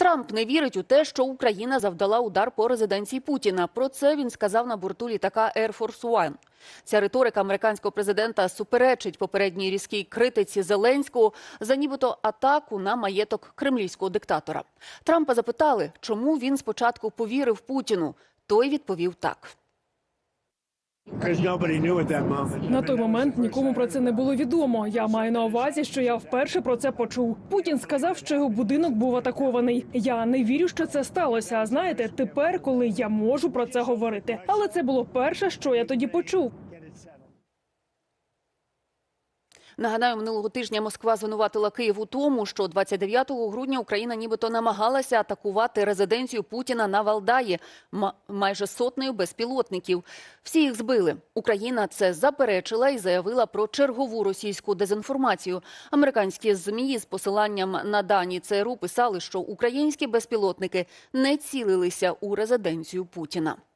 Трамп не вірить у те, що Україна завдала удар по резиденції Путіна. Про це він сказав на борту літака Air Force One. Ця риторика американського президента суперечить попередній різкій критиці Зеленського за нібито атаку на маєток кремлівського диктатора. Трампа запитали, чому він спочатку повірив Путіну. Той відповів так. На той момент нікому про це не було відомо. Я маю на увазі, що я вперше про це почув. Путін сказав, що його будинок був атакований. Я не вірю, що це сталося. А знаєте, тепер, коли я можу про це говорити, але це було перше, що я тоді почув. Нагадаю, минулого тижня Москва звинуватила Київ у тому, що 29 грудня Україна нібито намагалася атакувати резиденцію Путіна на Валдаї ма- майже сотнею безпілотників. Всі їх збили. Україна це заперечила і заявила про чергову російську дезінформацію. Американські змі з посиланням на дані ЦРУ писали, що українські безпілотники не цілилися у резиденцію Путіна.